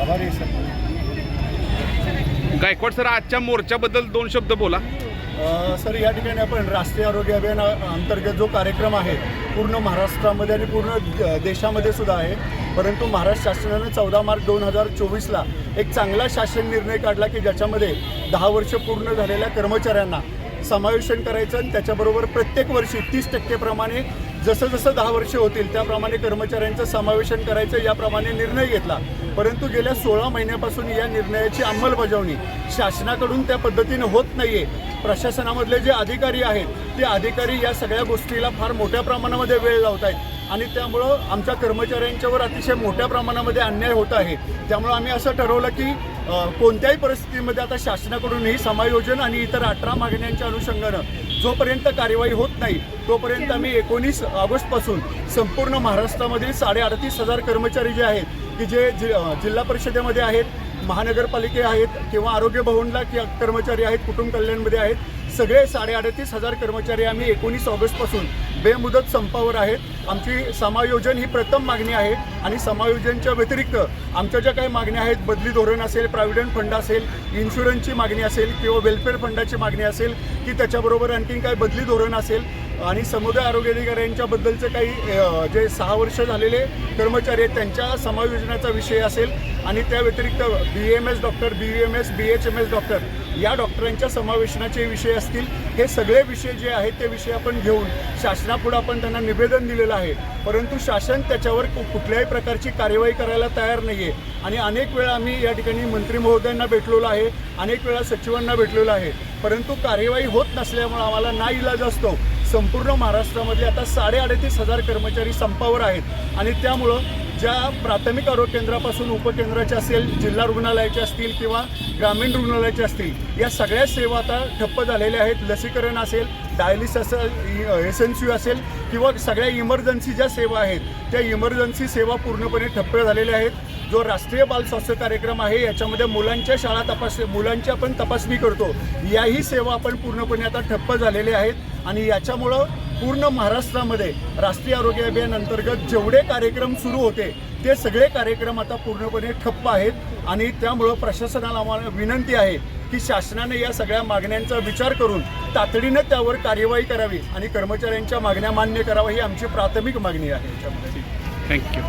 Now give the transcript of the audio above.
आभारी sir Gaikwad sir आजच्या मोर्चाबद्दल दोन शब्द बोला. सर या ठिकाणी आपण राष्ट्रीय आरोग्य अभियान अंतर्गत जो कार्यक्रम आहे पूर्ण महाराष्ट्रामध्ये आणि पूर्ण देशामध्ये सुद्धा आहे. परंतु महाराष्ट्र शासनानं चौदा मार्च दोन हजार चोवीसला एक चांगला शासन निर्णय काढला की ज्याच्यामध्ये दहा वर्ष पूर्ण झालेल्या कर्मचाऱ्यांना समावेशन करायचं आणि त्याच्याबरोबर प्रत्येक वर्षी तीस टक्केप्रमाणे जसं जसं दहा वर्षे होतील त्याप्रमाणे कर्मचाऱ्यांचं समावेशन करायचं याप्रमाणे निर्णय घेतला. परंतु गेल्या सोळा महिन्यापासून या निर्णयाची अंमलबजावणी शासनाकडून त्या पद्धतीने होत नाही आहे प्रशासनामधले जे अधिकारी आहेत ते अधिकारी या सगळ्या गोष्टीला फार मोठ्या प्रमाणामध्ये वेळ लावत आहेत आणि त्यामुळं आमच्या कर्मचाऱ्यांच्यावर अतिशय मोठ्या प्रमाणामध्ये अन्याय होत आहे. त्यामुळं आम्ही असं ठरवलं की कोणत्याही परिस्थितीमध्ये आता शासनाकडून ही समायोजन आणि इतर अठरा मागण्यांच्या अनुषंगानं जोपर्यंत कार्यवाही होत नाही तोपर्यंत आम्ही एकोणीस ऑगस्टपासून संपूर्ण महाराष्ट्रामधील साडे अडतीस हजार कर्मचारी जे आहेत की जे जि जिल्हा परिषदेमध्ये आहेत महानगरपालिके आहेत किंवा आरोग्य भवनला कि कर्मचारी आहेत कुटुंब कल्याणमध्ये आहेत सगळे साडेअडतीस हजार कर्मचारी आम्ही एकोणीस ऑगस्टपासून बेमुदत संपावर आहेत. आमची समायोजन ही प्रथम मागणी आहे आणि समायोजनच्या व्यतिरिक्त आमच्या ज्या काही मागण्या आहेत बदली धोरण असेल प्रॉव्हिडंट फंड असेल इन्शुरन्सची मागणी असेल किंवा वेलफेअर फंडाची मागणी असेल की त्याच्याबरोबर आणखीन काही बदली धोरण असेल आणि समुदाय आरोग्य अधिकाऱ्यांच्या बद्दलचे काही जे सहा वर्ष झालेले कर्मचारी आहेत त्यांच्या समायोजनाचा विषय असेल आणि त्या व्यतिरिक्त B M S doctor B M S B H M S doctor या डॉक्टरांच्या समावेशनाचे विषय असतील हे सगळे विषय जे आहेत ते विषय आपण घेऊन शासनापुढे आपण त्यांना निवेदन दिलेलं आहे. परंतु शासन त्याच्यावर कु- कुठल्याही प्रकारची कार्यवाही करायला तयार नाही आहे आणि अनेक वेळा आम्ही या ठिकाणी मंत्री महोदयांना भेटलेलो आहे अनेक वेळा सचिवांना भेटलेलो आहे. परंतु कार्यवाही होत नसल्यामुळे आम्हाला ना इलाज असतो. संपूर्ण महाराष्ट्रामध्ये आता साडे अडतीस हजार कर्मचारी संपावर आहेत. आणि त्यामुळं ज्या प्राथमिक आरोग्य केंद्रापासून उपकेंद्राच्या असेल जिल्हा रुग्णालयाच्या असतील किंवा ग्रामीण रुग्णालयाच्या असतील या सगळ्या सेवा आता ठप्प झालेल्या आहेत. लसीकरण असेल डायलिस असेल एस एन सी असेल किंवा सगळ्या इमर्जन्सी ज्या सेवा आहेत त्या इमर्जन्सी सेवा पूर्णपणे ठप्प झालेल्या आहेत. जो राष्ट्रीय बाल स्वास्थ्य कार्यक्रम आहे याच्यामध्ये मुलांच्या शाळा तपास मुलांची आपण तपासणी करतो. याही सेवा आपण पूर्णपणे आता ठप्प झालेल्या आहेत आणि याच्यामुळं पूर्ण महाराष्ट्रामध्ये राष्ट्रीय आरोग्य अभियान अंतर्गत जेवढे कार्यक्रम सुरू होते ते सगळे कार्यक्रम आता पूर्णपणे ठप्प आहेत आणि त्यामुळं प्रशासनाला आम्हाला विनंती आहे की शासनाने या सगळ्या मागण्यांचा विचार करून तातडीनं त्यावर कार्यवाही करावी आणि कर्मचाऱ्यांच्या मागण्या मान्य कराव्या ही आमची प्राथमिक मागणी आहे. थँक्यू